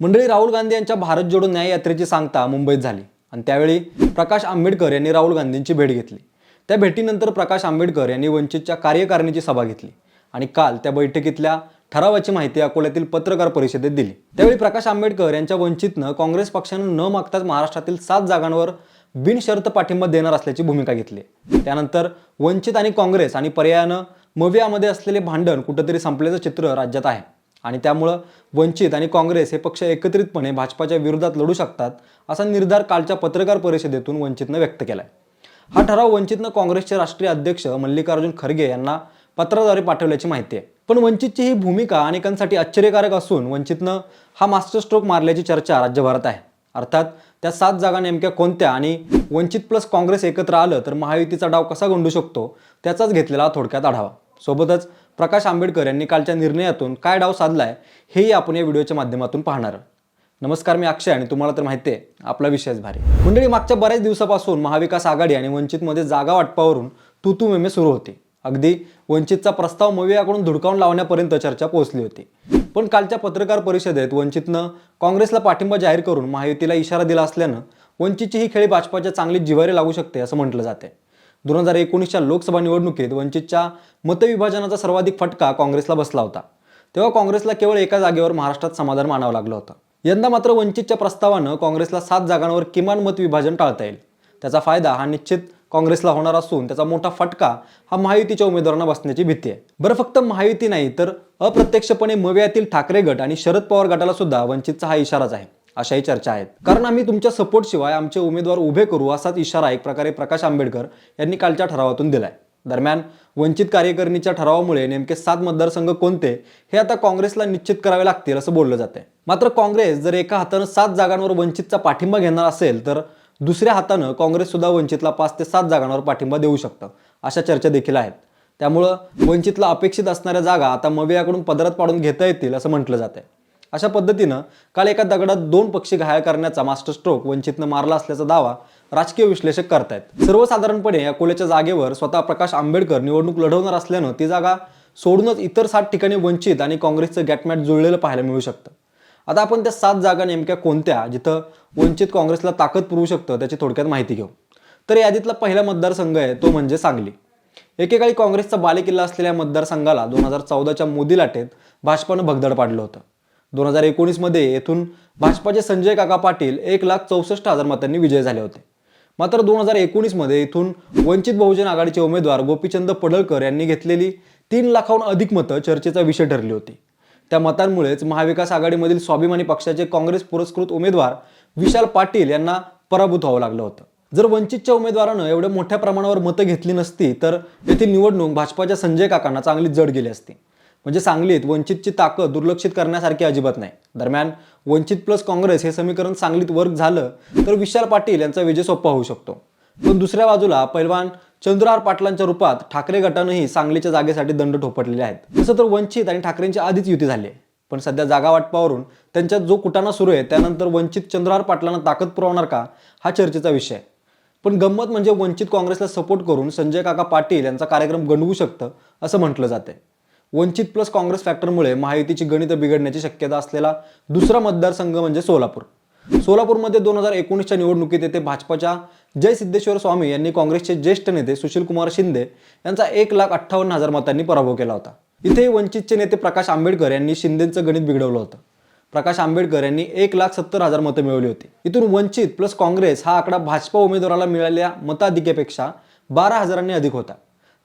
मंडळी राहुल गांधी यांच्या भारत जोडो न्याय यात्रेची सांगता मुंबईत झाली. आणि त्यावेळी प्रकाश आंबेडकर यांनी राहुल गांधींची भेट घेतली. त्या भेटीनंतर प्रकाश आंबेडकर यांनी वंचितच्या कार्यकारिणीची सभा घेतली. आणि काल त्या बैठकीतल्या ठरावाची माहिती अकोल्यातील पत्रकार परिषदेत दिली. त्यावेळी प्रकाश आंबेडकर यांच्या वंचितनं काँग्रेस पक्षानं न मागताच महाराष्ट्रातील सात जागांवर बिनशर्त पाठिंबा देणार असल्याची भूमिका घेतली. त्यानंतर वंचित आणि काँग्रेस आणि पर्यायानं मवियामध्ये असलेले भांडण कुठंतरी संपल्याचं चित्र राज्यात आहे. आणि त्यामुळं वंचित आणि काँग्रेस हे पक्ष एकत्रितपणे भाजपाच्या विरोधात लढू शकतात असा निर्धार कालच्या पत्रकार परिषदेतून वंचितनं व्यक्त केलाय. हा ठराव वंचितनं काँग्रेसचे राष्ट्रीय अध्यक्ष मल्लिकार्जुन खरगे यांना पत्राद्वारे पाठवल्याची माहिती आहे. पण वंचितची ही भूमिका अनेकांसाठी आश्चर्यकारक असून वंचितनं हा मास्टर स्ट्रोक मारल्याची चर्चा राज्यभरात आहे. अर्थात त्या सात जागा नेमक्या कोणत्या आणि वंचित प्लस काँग्रेस एकत्र आलं तर महायुतीचा डाव कसा गंडू शकतो त्याचाच घेतलेला थोडक्यात आढावा. सोबतच प्रकाश आंबेडकर यांनी कालच्या निर्णयातून काय डाव साधलाय हेही आपण या व्हिडिओच्या माध्यमातून पाहणार नमस्कार मी अक्षय आणि तुम्हाला तर माहिती आहे आपला विषयच भारी. मंडळी मागच्या बऱ्याच दिवसापासून महाविकास आघाडी आणि वंचितमध्ये जागा वाटपावरून तू मेमे सुरू होती. अगदी वंचितचा प्रस्ताव मवियाकडून धुडकावून लावण्यापर्यंत चर्चा पोहोचली होती. पण कालच्या पत्रकार परिषदेत वंचितनं काँग्रेसला पाठिंबा जाहीर करून महायुतीला इशारा दिला असल्यानं वंचितची ही खेळी भाजपाच्या चांगली जिवारी लागू शकते असं म्हटलं जाते दोन हजार एकोणीसच्या लोकसभा निवडणुकीत वंचितच्या मतविभाजनाचा सर्वाधिक फटका काँग्रेसला बसला होता. तेव्हा काँग्रेसला केवळ एका जागेवर महाराष्ट्रात समाधान मानावं लागलं होतं. यंदा मात्र वंचितच्या प्रस्तावानं काँग्रेसला सात जागांवर किमान मत विभाजन टाळता येईल. त्याचा फायदा हा निश्चित काँग्रेसला होणार असून त्याचा मोठा फटका हा महायुतीच्या उमेदवारांना बसण्याची भीती आहे. बरं फक्त महायुती नाही तर अप्रत्यक्षपणे मव्यातील ठाकरे गट आणि शरद पवार गटाला सुद्धा वंचितचा हा इशाराच आहे. अशाही चर्चा आहेत. कारण आम्ही तुमच्या सपोर्ट शिवाय आमचे उमेदवार उभे करू असाच इशारा एक प्रकारे प्रकाश आंबेडकर यांनी कालच्या ठरावातून दिलाय. दरम्यान वंचित कार्यकारिणीच्या ठरावामुळे नेमके सात मतदारसंघ कोणते हे आता काँग्रेसला निश्चित करावे लागतील असं बोललं जाते मात्र काँग्रेस जर एका हातानं सात जागांवर वंचितचा पाठिंबा घेणार असेल तर दुसऱ्या हातानं काँग्रेस सुद्धा वंचितला पाच ते सात जागांवर पाठिंबा देऊ शकतं अशा चर्चा देखील आहेत. त्यामुळं वंचितला अपेक्षित असणाऱ्या जागा आता मवियाकडून पदरात पाडून घेता येतील असं म्हटलं जाते अशा पद्धतीनं काल एका दगडात दोन पक्षी घायल करण्याचा मास्टर स्ट्रोक वंचितनं मारला असल्याचा दावा राजकीय विश्लेषक करतायत. सर्वसाधारणपणे अकोल्याच्या जागेवर स्वतः प्रकाश आंबेडकर निवडणूक लढवणार असल्यानं ती जागा सोडूनच इतर सात ठिकाणी वंचित आणि काँग्रेसचं गॅटमॅट जुळलेलं पाहायला मिळू शकतं. आता आपण त्या सात जागा नेमक्या कोणत्या जिथं वंचित काँग्रेसला ताकद पुरवू शकतं त्याची थोडक्यात माहिती घेऊ. तर यादीतला पहिला मतदारसंघ आहे तो म्हणजे सांगली. एकेकाळी काँग्रेसचा बालेकिल्ला असलेल्या मतदारसंघाला दोन हजार चौदाच्या मोदी लाटेत भाजपानं भगदड पाडलं होतं. दोन हजार एकोणीसमध्ये येथून भाजपाचे संजय काका पाटील एक लाख चौसष्ट हजार मतांनी विजय झाले होते. मात्र दोन हजार एकोणीसमध्ये इथून वंचित बहुजन आघाडीचे उमेदवार गोपीचंद पडळकर यांनी घेतलेली तीन लाखाहून अधिक मतं चर्चेचा विषय ठरली होती. त्या मतांमुळेच महाविकास आघाडीमधील स्वाभिमानी पक्षाचे काँग्रेस पुरस्कृत उमेदवार विशाल पाटील यांना पराभूत व्हावं लागलं होतं. जर वंचितच्या उमेदवारानं एवढ्या मोठ्या प्रमाणावर मतं घेतली नसती तर येथील निवडणूक भाजपाच्या संजय काकांना चांगली जड गेली असती. म्हणजे सांगलीत वंचितची ताकद दुर्लक्षित करण्यासारखी अजिबात नाही. दरम्यान वंचित प्लस काँग्रेस हे समीकरण सांगलीत वर्क झालं तर विशाल पाटील यांचा विजय सोपा होऊ शकतो. पण दुसऱ्या बाजूला पैलवान चंद्रहार पाटलांच्या रूपात ठाकरे गटानंही सांगलीच्या जागेसाठी दंड ठोपटलेले आहेत. तसं तर वंचित आणि ठाकरेंची आधीच युती झाली आहे. पण सध्या जागा वाटपावरून त्यांच्यात जो कुटाणा सुरू आहे त्यानंतर वंचित चंद्रहार पाटलांना ताकद पुरवणार का हा चर्चेचा विषय आहे. पण गंमत म्हणजे वंचित काँग्रेसला सपोर्ट करून संजय काका पाटील यांचा कार्यक्रम गंडवू शकतं असं म्हटलं जाते वंचित प्लस काँग्रेस फॅक्टरमुळे महायुतीची गणितं बिघडण्याची शक्यता असलेला दुसरा मतदारसंघ म्हणजे सोलापूर. सोलापूरमध्ये दोन हजार एकोणीसच्या निवडणुकीत येथे भाजपाच्या जय सिद्धेश्वर स्वामी यांनी काँग्रेसचे ज्येष्ठ नेते सुशीलकुमार शिंदे यांचा एक लाख अठ्ठावन्न हजार मतांनी पराभव केला होता. इथेही वंचितचे नेते प्रकाश आंबेडकर यांनी शिंदेचं गणित बिघडवलं होतं. प्रकाश आंबेडकर यांनी एक लाख सत्तर हजार मतं मिळवली होती. इथून वंचित प्लस काँग्रेस हा आकडा भाजपा उमेदवाराला मिळालेल्या मताधिक्यापेक्षा बारा हजारांनी अधिक होता.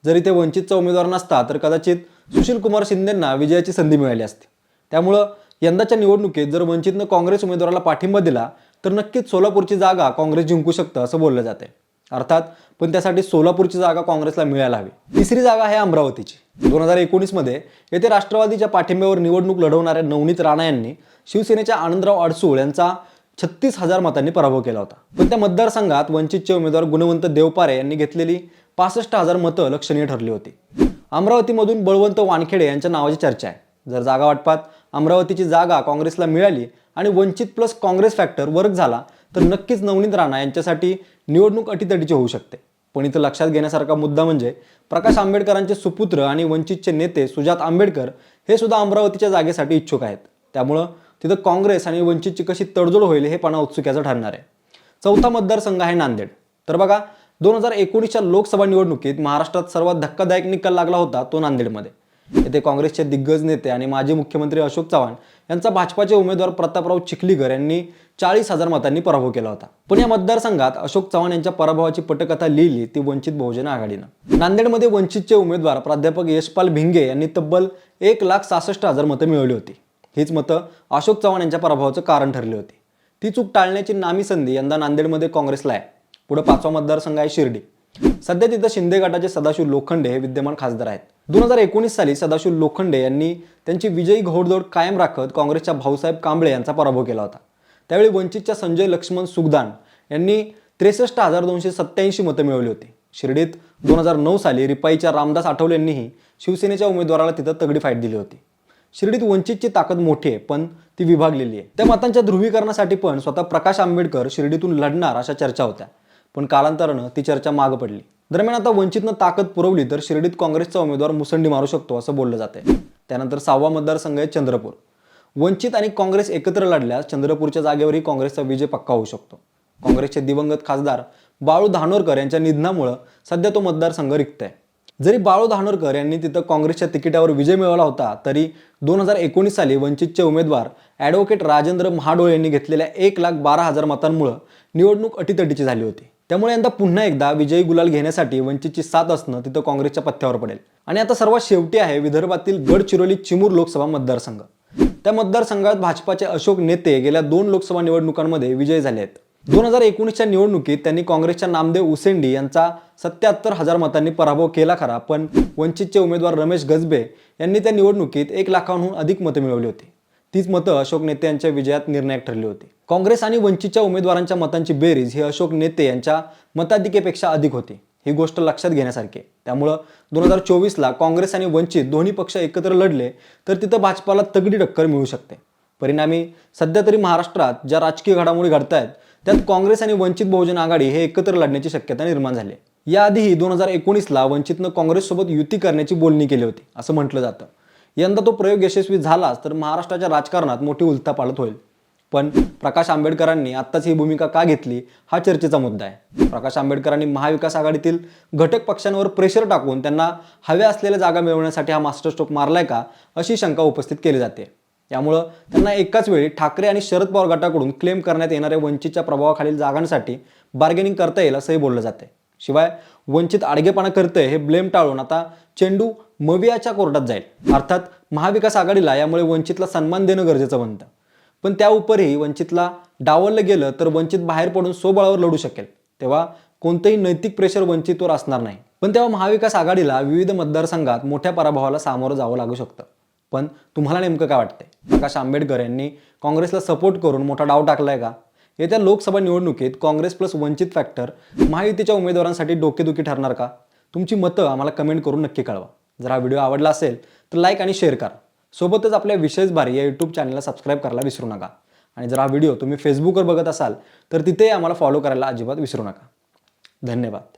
जरी ते वंचितचा उमेदवार नसता तर कदाचित सुशील कुमार शिंदेंना विजयाची संधी मिळाली असती. त्यामुळं यंदाच्या निवडणुकीत जर वंचितनं काँग्रेस उमेदवाराला पाठिंबा दिला तर नक्कीच सोलापूरची जागा काँग्रेस जिंकू शकतं असं बोललं जाते अर्थात पण त्यासाठी सोलापूरची जागा काँग्रेसला मिळायला हवी. तिसरी जागा आहे अमरावतीची. दोन हजार एकोणीसमध्ये येथे राष्ट्रवादीच्या पाठिंब्यावर निवडणूक लढवणाऱ्या नवनीत राणा यांनी शिवसेनेच्या आनंदराव अडसूळ यांचा छत्तीस हजार मतांनी पराभव केला होता. पण त्या मतदारसंघात वंचितचे उमेदवार गुणवंत देवपारे यांनी घेतलेली पासष्ट हजार मतं लक्षणीय ठरली होती. अमरावतीमधून बळवंत वानखेडे यांच्या नावाची चर्चा आहे. जर जागा वाटपात अमरावतीची जागा काँग्रेसला मिळाली आणि Vanchit plus Congress factor work झाला तर नक्कीच नवनीत राणा यांच्यासाठी निवडणूक अटीतटीची होऊ शकते. पण इथं लक्षात घेण्यासारखा मुद्दा म्हणजे प्रकाश आंबेडकरांचे सुपुत्र आणि वंचितचे नेते सुजात आंबेडकर हे सुद्धा अमरावतीच्या जागेसाठी इच्छुक आहेत. त्यामुळं तिथं काँग्रेस आणि वंचितची कशी तडजोड होईल हे पाहणं उत्सुक्याचं ठरणार आहे. चौथा मतदारसंघ आहे नांदेड. तर बघा दोन हजार एकोणीसच्या लोकसभा निवडणुकीत महाराष्ट्रात सर्वात धक्कादायक निकाल लागला होता तो नांदेडमध्ये. येथे काँग्रेसचे दिग्गज नेते आणि माजी मुख्यमंत्री अशोक चव्हाण यांचा भाजपाचे उमेदवार प्रतापराव चिखलीकर यांनी चाळीस हजार मतांनी पराभव केला होता. पण या मतदारसंघात अशोक चव्हाण यांच्या पराभवाची पटकथा लिहिली ती वंचित बहुजन आघाडीनं. नांदेडमध्ये वंचितचे उमेदवार प्राध्यापक यशपाल भिंगे यांनी तब्बल एक लाख सहासष्ट हजार मतं मिळवली होती. हीच मतं अशोक चव्हाण यांच्या पराभवाचं कारण ठरली होती. ती चूक टाळण्याची नामी संधी यंदा नांदेडमध्ये काँग्रेसला आहे. पुढे पाचवा मतदारसंघ आहे शिर्डी. सध्या तिथं शिंदे गटाचे सदाशिव लोखंडे हे विद्यमान खासदार आहेत. दोन हजार एकोणीस साली सदाशिव लोखंडे यांनी त्यांची विजयी घोडदौड कायम राखत काँग्रेसच्या भाऊसाहेब कांबळे यांचा पराभव केला होता. त्यावेळी वंचितच्या संजय लक्ष्मण सुगदान यांनी त्रेसष्ट हजार दोनशे सत्याऐंशी मतं मिळवली होती. शिर्डीत दोन हजार नऊ साली रिपाईच्या रामदास आठवले यांनीही शिवसेनेच्या उमेदवाराला तिथं तगडी फाईट दिली होती. शिर्डीत वंचितची ताकद मोठी आहे पण ती विभागलेली आहे. त्या मतांच्या ध्रुवीकरणासाठी पण स्वतः प्रकाश आंबेडकर शिर्डीतून लढणार अशा चर्चा होत्या. पण कालांतरानं ती चर्चा मागं पडली. दरम्यान आता वंचितनं ताकद पुरवली तर शिर्डीत काँग्रेसचा उमेदवार मुसंडी मारू शकतो असं बोललं जाते त्यानंतर सहावा मतदारसंघ आहे चंद्रपूर. वंचित आणि काँग्रेस एकत्र लढल्यास चंद्रपूरच्या जागेवरही काँग्रेसचा विजय पक्का होऊ शकतो. काँग्रेसचे दिवंगत खासदार बाळू धानोरकर यांच्या निधनामुळं सध्या तो मतदारसंघ रिक्त आहे. जरी बाळू धानोरकर यांनी तिथं काँग्रेसच्या तिकिटावर विजय मिळवला होता तरी दोन हजार एकोणीस साली वंचितचे उमेदवार ॲडव्होकेट राजेंद्र महाडोळ यांनी घेतलेल्या एक लाख बारा हजार मतांमुळं निवडणूक अटीतटीची झाली होती. त्यामुळे यंदा पुन्हा एकदा विजयी गुलाल घेण्यासाठी वंचितची साथ असणं तिथं काँग्रेसच्या पथ्यावर पडेल. आणि आता सर्वात शेवटी आहे विदर्भातील गडचिरोली चिमूर लोकसभा मतदारसंघ. त्या मतदारसंघात भाजपाचे अशोक नेते गेल्या दोन लोकसभा निवडणुकांमध्ये विजयी झाले आहेत. दोन हजार एकोणीसच्या निवडणुकीत त्यांनी काँग्रेसच्या नामदेव उसेंडी यांचा सत्याहत्तर हजार मतांनी पराभव केला खरा पण वंचितचे उमेदवार रमेश गजबे यांनी त्या निवडणुकीत एक लाखांहून अधिक मतं मिळवली होती. तीच मतं अशोक नेते यांच्या विजयात निर्णायक ठरली होती. काँग्रेस आणि वंचितच्या उमेदवारांच्या मतांची बेरीज ही अशोक नेते यांच्या मताधिकेपेक्षा अधिक होती. ही गोष्ट लक्षात घेण्यासारखी त्यामुळं दोन हजार चोवीसला काँग्रेस आणि वंचित दोन्ही पक्ष एकत्र लढले तर तिथं भाजपाला तगडी टक्कर मिळू शकते. परिणामी सध्या तरी महाराष्ट्रात ज्या राजकीय घडामोडी घडत आहेत त्यात काँग्रेस आणि वंचित बहुजन आघाडी हे एकत्र लढण्याची शक्यता निर्माण झाली याआधीही दोन हजार एकोणीसला वंचितनं काँग्रेससोबत युती करण्याची बोलणी केली होती असं म्हटलं जातं. यंदा तो प्रयोग यशस्वी झालाच तर महाराष्ट्राच्या राजकारणात मोठी उलथापालत होईल. पण प्रकाश आंबेडकरांनी आत्ताच ही भूमिका का घेतली हा चर्चेचा मुद्दा आहे. प्रकाश आंबेडकरांनी महाविकास आघाडीतील घटक पक्षांवर प्रेशर टाकून त्यांना हव्या असलेल्या जागा मिळवण्यासाठी हा मास्टर स्ट्रोक मारलाय का अशी शंका उपस्थित केली जाते. त्यामुळं त्यांना एकाच वेळी ठाकरे आणि शरद पवार गटाकडून क्लेम करण्यात येणाऱ्या वंचितच्या प्रभावाखालील जागांसाठी बार्गेनिंग करता येईल असंही बोललं जाते शिवाय वंचित आडगेपणा करतंय हे ब्लेम टाळून आता चेंडू मवियाच्या कोर्टात जाईल. अर्थात महाविकास आघाडीला यामुळे वंचितला सन्मान देणं गरजेचं बनतं. पण त्या उपरही वंचितला डावललं गेलं तर वंचित बाहेर पडून स्वबळावर लढू शकेल. तेव्हा कोणतंही नैतिक प्रेशर वंचितवर असणार नाही. पण तेव्हा महाविकास आघाडीला विविध मतदारसंघात मोठ्या पराभवाला सामोरं जावं लागू शकतं. पण तुम्हाला नेमकं काय वाटतंय? प्रकाश आंबेडकर यांनी काँग्रेसला सपोर्ट करून मोठा डाव टाकलाय का? येत्या लोकसभा निवडणुकीत काँग्रेस प्लस वंचित फॅक्टर महायुतीच्या उमेदवारांसाठी डोकेदुखी ठरणार का? तुमची मतं आम्हाला कमेंट करून नक्की कळवा. जर हा व्हिडिओ आवडला असेल तर लाईक आणि शेअर करा. सोबतच आपल्या विशेष भारी या यूट्यूब चॅनलला सबस्क्राईब करायला विसरू नका. आणि जर हा व्हिडिओ तुम्ही फेसबुकवर बघत असाल तर तिथेही आम्हाला फॉलो करायला अजिबात विसरू नका. धन्यवाद.